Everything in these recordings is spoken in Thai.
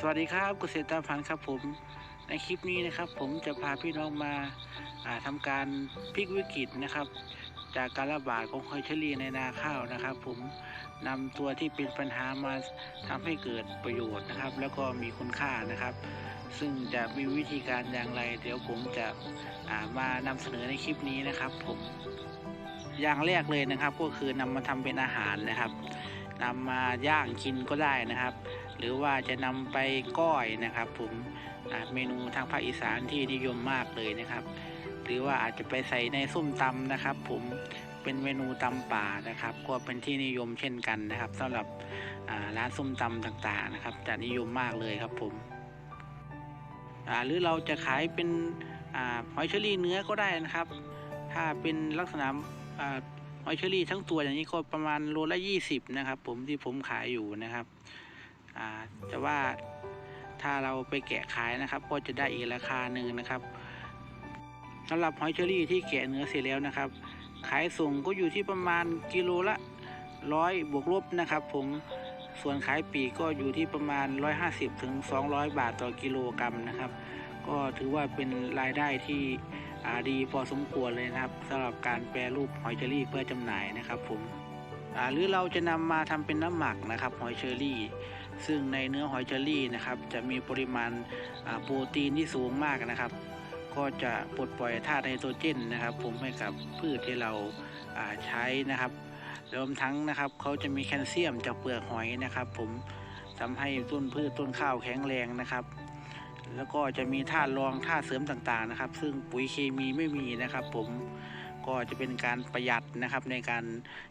สวัสดีครับเกษตรตามพันธ์ครับผมในคลิปนี้นะครับ ผมจะพาพี่น้องมาาทำการพลิกวิกฤตนะครับ จากการระบาดของหอยเชอรี่ในนาข้าวนะครับ ผมนำตัวที่เป็นปัญหามาทำให้เกิดประโยชน์นะครับ แล้วก็มีคุณค่านะครับ ซึ่งจะมีวิธีการอย่างไร เดี๋ยวผมจะามานำเสนอในคลิปนี้นะครับ ผมอย่างแรกเลยนะครับ ก็คือนำมาทำเป็นอาหารนะครับ นำมาย่างกินก็ได้นะครับ หรือว่าจะนำไปก้อยนะครับผมเมนูทางภาคอีสานที่นิยมมากเลยนะครับ หรือว่าอาจจะไปใส่ในส้มตำนะครับ ผมเป็นเมนูตำป่านะครับ ก็เป็นที่นิยมเช่นกันนะครับสำหรับร้านส้มตำต่างๆนะครับจะนิยมมากเลยครับผมหรือเราจะขายเป็นหอยเชอรี่เนื้อก็ได้นะครับ ถ้าเป็นลักษณะ หอยเชอรี่ทั้งตัวอย่างนี้ก็ประมาณโลละ20นะครับ ผมที่ผมขายอยู่นะครับอ่าแต่ว่าถ้าเราไปแกะขายนะครับ ก็จะได้อีกราคาหนึ่งนะครับสำหรับหอยเชอรี่ที่แกะเนื้อเสร็จแล้วนะครับ ขายส่งก็อยู่ที่ประมาณกิโลละร้อยบวกลบนะครับ ผมส่วนขายปีกก็อยู่ที่ประมาณ 150ถึง200 บาทต่อกิโลกรัมนะครับ ก็ถือว่าเป็นรายได้ที่ ดีพอสมควรเลยนะครับสำหรับการแปรรูปหอยเชอรี่เพื่อจำหน่ายนะครับผมหรือเราจะนำมาทำเป็นน้ำหมักนะครับหอยเชอรี่ ซึ่งในเนื้อหอยเชอรี่นะครับจะมีปริมาณโปรตีนที่สูงมากนะครับ ก็จะปลดปล่อยธาตุไนโตรเจนนะครับ ผมให้กับพืชที่เราาใช้นะครับรวมทั้งนะครับเขาจะมีแคลเซียมจากเปลือกหอยนะครับ ผมทำให้ต้นพืชต้นข้าวแข็งแรงนะครับ แล้วก็จะมีธาตุรองธาตุเสริมต่างๆนะครับ ซึ่งปุ๋ยเคมีไม่มีนะครับ ผมก็จะเป็นการประหยัดนะครับในการ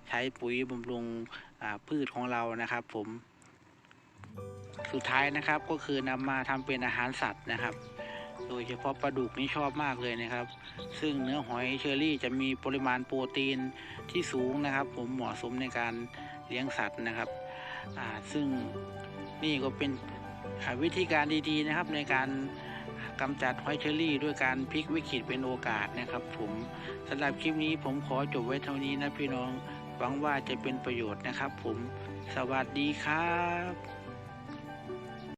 ใช้ปุ๋ยบำรุงพืชของเรานะครับ ผมสุดท้ายนะครับก็คือนำมาทำเป็นอาหารสัตว์นะครับ โดยเฉพาะปลาดุกนี่ชอบมากเลยนะครับ ซึ่งเนื้อหอยเชอรี่จะมีปริมาณโปรตีนที่สูงนะครับ ผมเหมาะสมในการเลี้ยงสัตว์นะครับซึ่งนี่ก็เป็น วิธีการดีๆนะครับในการกำจัดหอยเชอรี่ด้วยการพลิกวิกฤตเป็นโอกาสนะครับ ผมสำหรับคลิปนี้ผมขอจบไว้เท่านี้นะพี่น้องหวังว่าจะเป็นประโยชน์นะครับ ผมสวัสดีครับ